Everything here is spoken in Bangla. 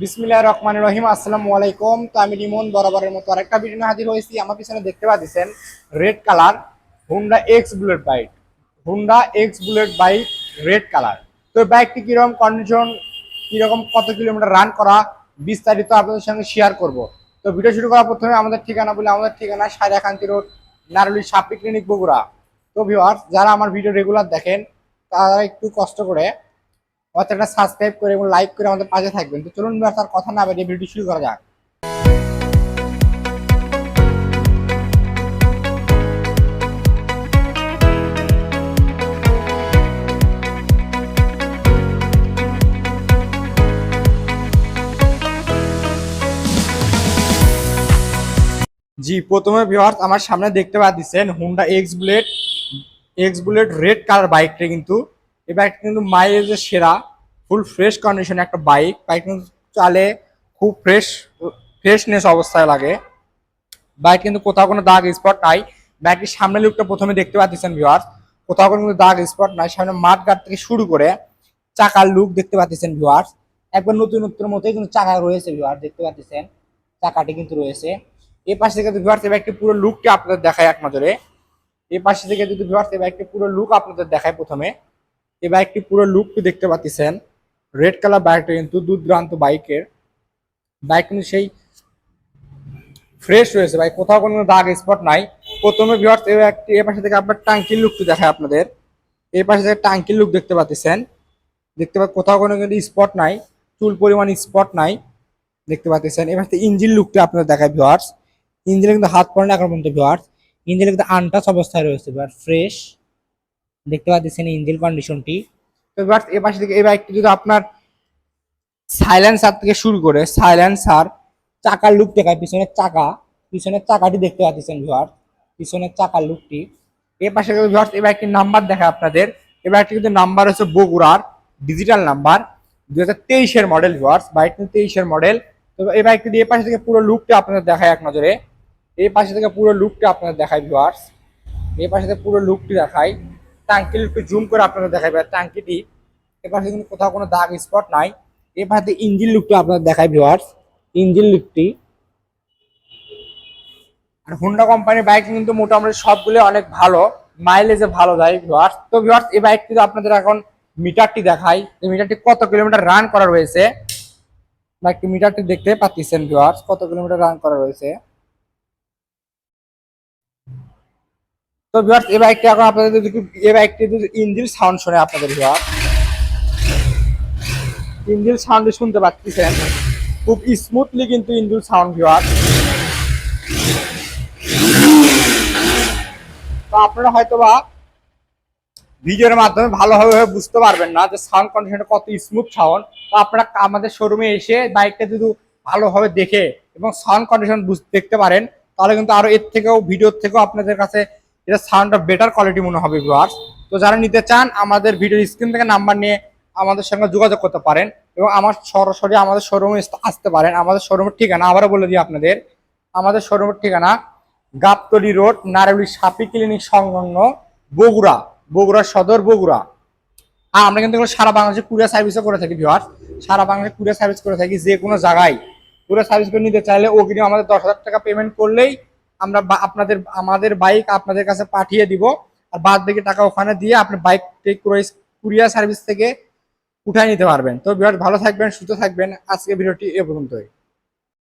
বিসমিল্লাহ রহমান রহিম, আসসালামু আলাইকুম। তো আমি রিমন বরাবরের মতো আরেকটা ভিডিও হাজির হয়েছি। আমার পিছনে দেখতে পাচ্ছেন red colour Honda X bullet bike Honda X bullet bike red colour. তো বাইকটি কীরকম কন্ডিশন কীরকম কত কিলোমিটার রান করা, বিস্তারিত আপনাদের সঙ্গে শেয়ার করব। তো ভিডিও শুরু করার প্রথমে আমাদের ঠিকানা বলে। আমাদের ঠিকানা সাজাকান্তি রোড নারুলি সাপি ক্লিনিক বগুড়া। তো ভিওয়ার্স যারা আমার ভিডিও রেগুলার দেখেন, তারা একটু কষ্ট করে চ্যানেলটা সাবস্ক্রাইব করে এবং লাইক করে আমাদের পাশে থাকবেন। তো চলুন তার কথা না বেরিয়ে ভিডিও শুরু করা যাক। জি, প্রথমে ভিউয়ার্স আমার সামনে দেখতে পাচ্ছেন Honda X bullet X bullet red colour বাইকটা কিন্তু। এই বাইকটা কিন্তু মাইলেজের সেরা ফুল ফ্রেশ কন্ডিশনে একটা বাইক বাইক কিন্তু চালে, খুব ফ্রেশ ফ্রেশনেস অবস্থায় লাগে। বাইক কিন্তু কোথাও কোনো দাগ স্পট নাই। বাইকটির সামনে লুকটা প্রথমে দেখতে পাচ্ছেন ভিওয়ার্স কোথাও কোনো দাগ স্পট নাই। সামনে মাঠ গার্ড থেকে শুরু করে চাকার লুক দেখতে পাচ্ছেন ভিউয়ার্স একবার নতুনত্বের মতোই কিন্তু চাকা রয়েছে ভিউয়ার্স দেখতে পাচ্ছেন। চাকাটি কিন্তু রয়েছে। এই পাশে থেকে ভিউয়ার্স এই বাইকটি পুরো লুকটা আপনাদের দেখায় এক নজরে। এই পাশে থেকে যদি ভিওয়ার্স এই বাইকটি পুরো লুক আপনাদের দেখায় প্রথমে। এই বাইকটি পুরো লুকটি দেখতে পাচ্ছেন। রেড কালার বাইকটা কিন্তু দুর্দান্ত বাইকের বাইক কিন্তু সেই ফ্রেশ রয়েছে ভাই, কোথাও কোনো দাগ স্পট নাই। প্রথমে এই একটি এই পাশে থেকে আপনার টাঙ্কির লুকটি দেখায় আপনাদের। এই পাশে থেকে টাঙ্কির লুক দেখতে পাচ্ছেন। দেখতে পাচ্ছেন, কোথাও কোনো কিন্তু স্পট নাই, চুল পরিমাণ স্পট নাই। দেখতে পাচ্ছেন এবার ইঞ্জিন লুকটা আপনাদের দেখায় ভিউয়ার্স ইঞ্জিনে কিন্তু হাত পড়ে না এখন পর্যন্ত ভিউয়ার্স ইঞ্জিনে কিন্তু আনটাচ অবস্থায় রয়েছে ভিউয়ার ফ্রেশ দেখতে পাচ্ছেন ইঞ্জিন কন্ডিশনটি তো ভিউয়ার্স এই পাশে থেকে এই বাইকটি যদি আপনার সাইলেন্সার থেকে শুরু করে সাইলেন্সার চাকার লুক দেখায়, পিছনের চাকা, পিছনের চাকাটি দেখতে পাচ্ছেন ভিউয়ার পিছনের চাকার লুকটি এই পাশে ভিউয়ার্স এই বাইকটির নাম্বার দেখায় আপনাদের। এই বাইকটি কিন্তু নাম্বার হচ্ছে বগুড়ার ডিজিটাল নাম্বার দু হাজার তেইশের মডেল ভিউয়ার্স বাইক তেইশের মডেল তো এই বাইকটি এই পাশে থেকে পুরো লুকটা আপনাদের দেখায় এক নজরে। এই পাশে থেকে পুরো লুকটা আপনাদের দেখায় ভিউয়ার্স এই পাশে থেকে পুরো লুকটি দেখায়। টাঙ্কি একটু জুম করে আপনাদের দেখায় টাঙ্কিটি এ পাশে কিন্তু কোথাও কোনো দাগ স্পট নাই। পাশে ইঞ্জিন লুকটা আপনাদের দেখায় ভিউয়ার্স ইঞ্জিন লুকটি আর হুন্ডা কোম্পানির বাইক কিন্তু মোটামুটি সবগুলো অনেক ভালো মাইলেজে ভালো দেয় ভিউয়ার্স তো ভিউয়ার্স এই বাইকটি তো আপনাদের এখন মিটারটি দেখাই। মিটারটি কত কিলোমিটার রান করা রয়েছে? বাইকটি মিটারটি দেখতে পাচ্ছেন ভিউয়ার্স কত কিলোমিটার রান করা রয়েছে? তো ভিউয়ার্স এই বাইকটি এখন আপনাদের যদি এই বাইকটি যদি ইঞ্জিন সাউন্ড শুনে আপনাদের ভিউয়ার্স ইঞ্জিন সাউন্ড শুনতে পাচ্ছেন। খুব স্মুথলি কিন্তু ইঞ্জিন সাউন্ড ভিউয়ার তো আপনারা হয়তোবা ভিডিওর মাধ্যমে ভালোভাবে বুঝতে পারবেন না যে সাউন্ড কন্ডিশনটা কত স্মুথ সাউন্ড তো আপনারা আমাদের শোরুমে এসে বাইকটা যদি ভালোভাবে দেখে এবং সাউন্ড কন্ডিশন দেখতে পারেন, তাহলে কিন্তু আরও এর থেকেও ভিডিওর থেকেও আপনাদের কাছে এটা সাউন্ডটা বেটার কোয়ালিটি মনে হবে ভিউয়ার্স তো যারা নিতে চান, আমাদের ভিডিওর স্ক্রিন থেকে নাম্বার নিয়ে আমাদের সঙ্গে যোগাযোগ করতে পারেন এবং আমার সরাসরি আমাদের শোরুমে আসতে পারেন। আমাদের শোরুমের ঠিকানা আবারও বলে দিই আপনাদের। আমাদের শোরুমের ঠিকানা গাবতলি রোড, নারায়ণী সাপি ক্লিনিক সংলগ্ন বগুড়া বগুড়া সদর বগুড়া। আর আমরা কিন্তু সারা বাংলাদেশে কুরিয়ার সার্ভিসও করে থাকি ভিওয়ার সারা বাংলাদেশে কুরিয়ার সার্ভিস করে থাকি যে কোনো জায়গায়। কুরিয়ার সার্ভিস করে নিতে চাইলে অগ্রিম আমাদের দশ হাজার টাকা পেমেন্ট করলেই আমরা আপনাদের, আমাদের বাইক আপনাদের কাছে পাঠিয়ে দিব। আর বাদ বাকি টাকা ওখানে দিয়ে আপনি বাইক কুরিয়ার সার্ভিস থেকে উঠাই নিতে পারবেন। তো বিরাট ভালো থাকবেন, সুস্থ থাকবেন। আজকে ভিডিওটি এ পর্যন্তই।